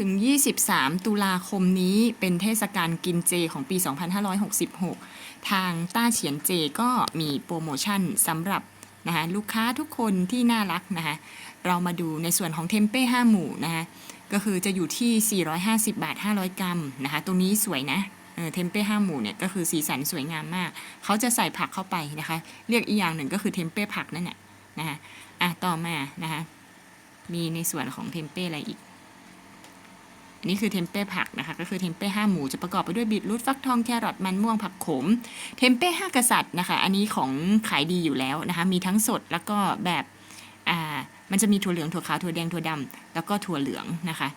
ถึง 23 ตุลาคมนี้เป็นเทศกาลกินเจของปี 2566 ทางต้าเฉียนเจก็มีโปรโมชั่นสำหรับนะคะลูกค้าทุกคนที่น่ารักนะคะเรามาดูในส่วนของเทมเป้5หมู่นะคะก็คือจะอยู่ที่ 450 บาท 500 กรัมนะคะตรงนี้สวยนะเทมเป้5หมู่เนี่ยก็คือสีสันสวยงามมาก เขาจะใส่ผักเข้าไปนะคะ เรียกอีกอย่างหนึ่งก็คือเทมเป้ผักนั่นแหละนะคะอะต่อมานะคะมีในส่วนของเทมเป้อะไรอีก นนี้คือเทมเป้ผักนะคะ ก็คือเทมเป้ห้าหมูจะประกอบไปด้วยบีทรูทฟักทองแครอทมันม่วงผักขม เทมเป้ห้ากษัตริย์นะคะ อันนี้ของขายดีอยู่แล้วนะคะ มีทั้งสดแล้วก็แบบอ่ามันจะมีถั่วเหลืองถั่วขาวถั่วแดงถั่วดำแล้วก็ถั่วเหลืองนะคะ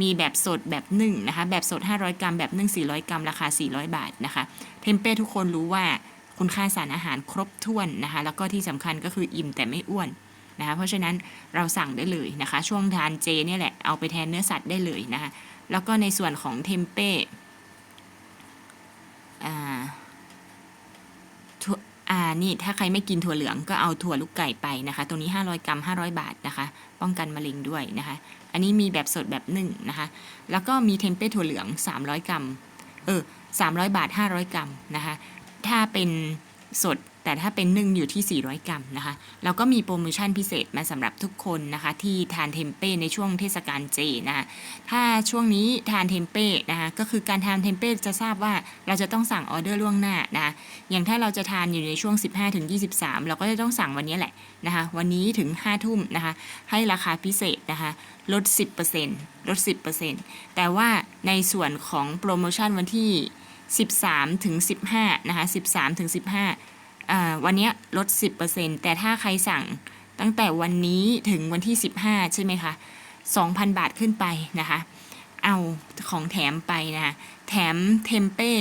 มีแบบสดแบบนึ่งนะคะ แบบสด 500 กรัม แบบนึ่ง400 กรัม ราคา 400 บาทนะคะ เทมเป้ทุกคนรู้ว่าคุณค่าสารอาหารครบถ้วนนะคะ แล้วก็ที่สำคัญก็คืออิ่มแต่ไม่อ้วน นะคะเพราะฉะนั้นเราสั่งได้เลยนะคะ ช่วงทานเจเนี่ยแหละเอาไปแทนเนื้อสัตว์ได้เลยนะคะแล้วก็ในส่วนของเทมเป้อ่าอ่านี่ถ้าใครไม่กินถั่วเหลืองก็เอาถั่วลูกไก่ไปนะคะ ตรงนี้ 500 กรัม 500 บาทนะคะ ป้องกันมะเร็งด้วยนะคะ อันนี้มีแบบสดแบบหนึ่งนะคะ แล้วก็มีเทมเป้ถั่วเหลือง 300 กรัม เออ300 บาท 500 กรัมนะคะ ถ้าเป็น สด แต่ถ้าเป็นนึ่งอยู่ที่ 400 กรัมนะคะแล้วก็มีโปรโมชั่นพิเศษมาสำหรับทุกคนนะคะ ที่ทานเทมเป้ในช่วงเทศกาลเจนะคะถ้าช่วงนี้ทานเทมเป้นะคะก็คือการทานเทมเป้จะทราบว่าเราจะต้องสั่งออเดอร์ล่วงหน้านะคะอย่างถ้าเราจะทานอยู่ในช่วง 15ถึง23 เราก็จะต้องสั่งวันนี้แหละนะคะวันนี้ถึง 5 ทุ่มนะคะให้ราคาพิเศษนะคะลด 10%ลด 10%แต่ว่าในส่วนของโปรโมชั่นวันที่ 13ถึง15นะคะ13ถึง15อ่าวันนี้ลด 10%แต่ถ้าใครสั่งตั้งแต่วันนี้ถึงวันที่ 15 ใช่ไหมคะ 2,000 บาทขึ้นไปนะคะ เอาของแถมไปนะคะแถมเทมเป้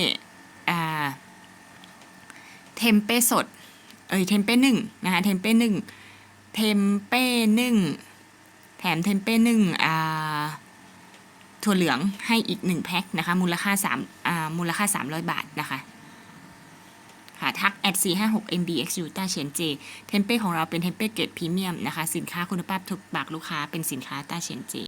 เทมเป้สด เอ้ยเทมเป้หนึ่งนะคะเทมเป้หนึ่งเทมเป้นึ่งแถมเทมเป้หนึ่งอ่า ถั่วเหลืองให้อีกหนึ่งแพ็คนะคะ มูลค่าสามอ่ามูลค่า 300 บาทนะคะค่ะทัก at 4 5 6 mbxu ต้าเฉียนเจเทมเป้ของเราเป็นเทมเป้เกรดพรีเมียมนะคะ สินค้าคุณภาพถูกปากลูกค้าเป็นสินค้าต้าเฉียนเจ